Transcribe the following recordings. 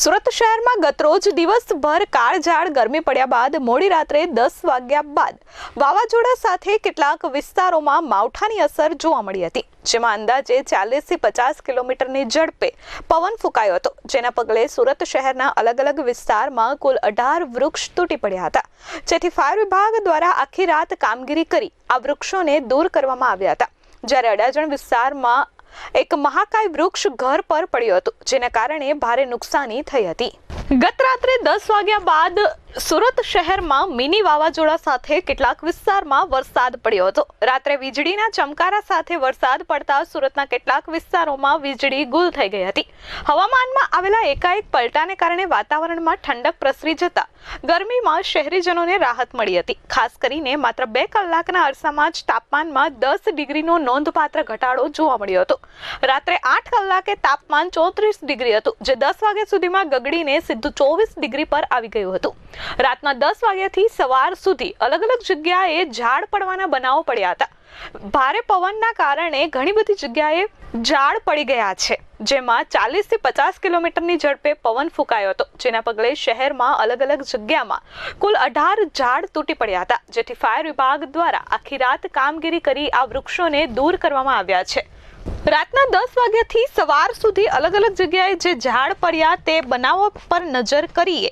સુરત શહેરમાં ગતરોજ દિવસભર કાળઝાળ ગરમી પડ્યા બાદ મોડી રાત્રે દસ વાગ્યા બાદ વાવાઝોડા સાથે કેટલાક વિસ્તારોમાં માવઠાની અસર જોવા મળી હતી, જેમાં અંદાજે ચાલીસથી પચાસ કિલોમીટરની ઝડપે પવન ફૂંકાયો હતો. જેના પગલે સુરત શહેરના અલગ અલગ વિસ્તારમાં કુલ અઢાર વૃક્ષ તૂટી પડ્યા હતા. જેથી ફાયર વિભાગ દ્વારા આખી રાત કામગીરી કરી આ વૃક્ષોને દૂર કરવામાં આવ્યા હતા. જ્યારે અડાજણ વિસ્તારમાં એક મહાકાય વૃક્ષ ઘર પર પડ્યું હતું, જેના કારણે ભારે નુકસાની થઈ હતી. ગત રાત્રે દસ વાગ્યા બાદ સુરત શહેરમાં મિની વાવાઝોડા સાથે કેટલાક વિસ્તારમાં વરસાદ પડ્યો હતો. રાત્રે વીજળીના ચમકારા સાથે વરસાદ પડતા સુરતના કેટલાક વિસ્તારોમાં વીજળી ગુલ થઈ ગઈ હતી. હવામાનમાં આવેલા એકાએક પલટાને કારણે વાતાવરણમાં ઠંડક પ્રસરી જતા ગરમીમાં શહેરીજનોને રાહત મળી હતી. ખાસ કરીને માત્ર બે કલાકના અરસામાં જ તાપમાનમાં દસ ડિગ્રીનો નોંધપાત્ર ઘટાડો જોવા મળ્યો હતો. રાત્રે આઠ કલાકે તાપમાન ચોત્રીસ ડિગ્રી હતું, જે દસ વાગ્યા સુધીમાં ગગડીને સીધું ચોવીસ ડિગ્રી પર આવી ગયું હતું. રાતના દસ વાગ્યાથી સવાર સુધી અલગ અલગ જગ્યાએ ઝાડ પડવાના બનાવો પડ્યા હતા. ભારે પવનના કારણે ઘણી બધી જગ્યાએ ઝાડ પડી ગયા છે, જેમાં ચાલીસથી પચાસ કિલોમીટરની ઝડપે પવન ફૂંકાયો હતો, જેના પગલે શહેરમાં અલગ અલગ જગ્યામાં કુલ અઢાર ઝાડ તૂટી પડ્યા હતા, જેથી ફાયર વિભાગ દ્વારા આખી રાત કામગીરી કરી આ વૃક્ષોને દૂર કરવામાં આવ્યા છે. રાતના દસ વાગ્યાથી સવાર સુધી અલગ અલગ જગ્યાએ જે ઝાડ પડ્યા તે બનાવો પર નજર કરીએ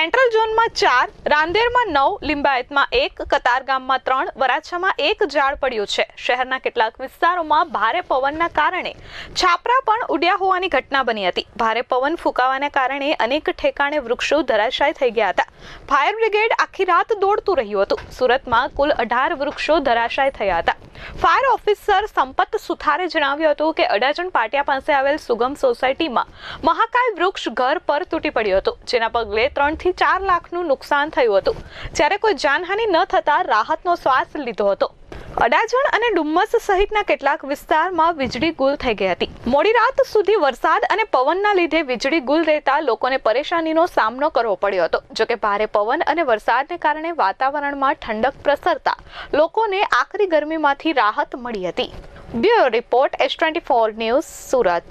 સેન્ટ્રલ ઝોનમાં ચાર, રાંદેરમાં નવ, લિંબાયતમાં એક કતારગામમાં ત્રણ, વરાછામાં એક ઝાડ પડ્યું છે. શહેરના કેટલાક વિસ્તારોમાં ભારે પવનના કારણે છાપરા પણ ઉડ્યા હોવાની ઘટના બની હતી. ભારે પવન ફૂંકાવાના કારણે અનેક ઠેકાણે વૃક્ષો ધરાશાય થઈ ગયા હતા. ફાયર બ્રિગેડ આખી રાત દોડતું રહ્યું હતું. સુરતમાં કુલ અઢાર વૃક્ષો ધરાશાય થયા હતા. ફાયર ઓફિસર સંપત સુથારે જણાવ્યું હતું કે અડાજણ પાટિયા પાસે આવેલ સુગમ સોસાયટીમાં મહાકાય વૃક્ષ ઘર પર તૂટી પડ્યું હતું, જેના પગલે ત્રણથી ચાર લાખનું નુકસાન થયું હતું. જ્યારે કોઈ જાનહાનિ ન થતા રાહતનો શ્વાસ લીધો હતો. અડાજણ અને ડુમ્મસ સહિતના કેટલાક વિસ્તારમાં વીજળી ગુલ થઈ ગઈ હતી. મોડી રાત સુધી વરસાદ અને પવનના લીધે વીજળી ગુલ રહેતા લોકોને પરેશાનીનો સામનો કરવો પડ્યો હતો. જોકે ભારે પવન અને વરસાદને કારણે વાતાવરણમાં ઠંડક પ્રસરતા લોકોને આકરી ગરમીમાંથી રાહત મળી હતી. Bureau report S twenty four news Surat.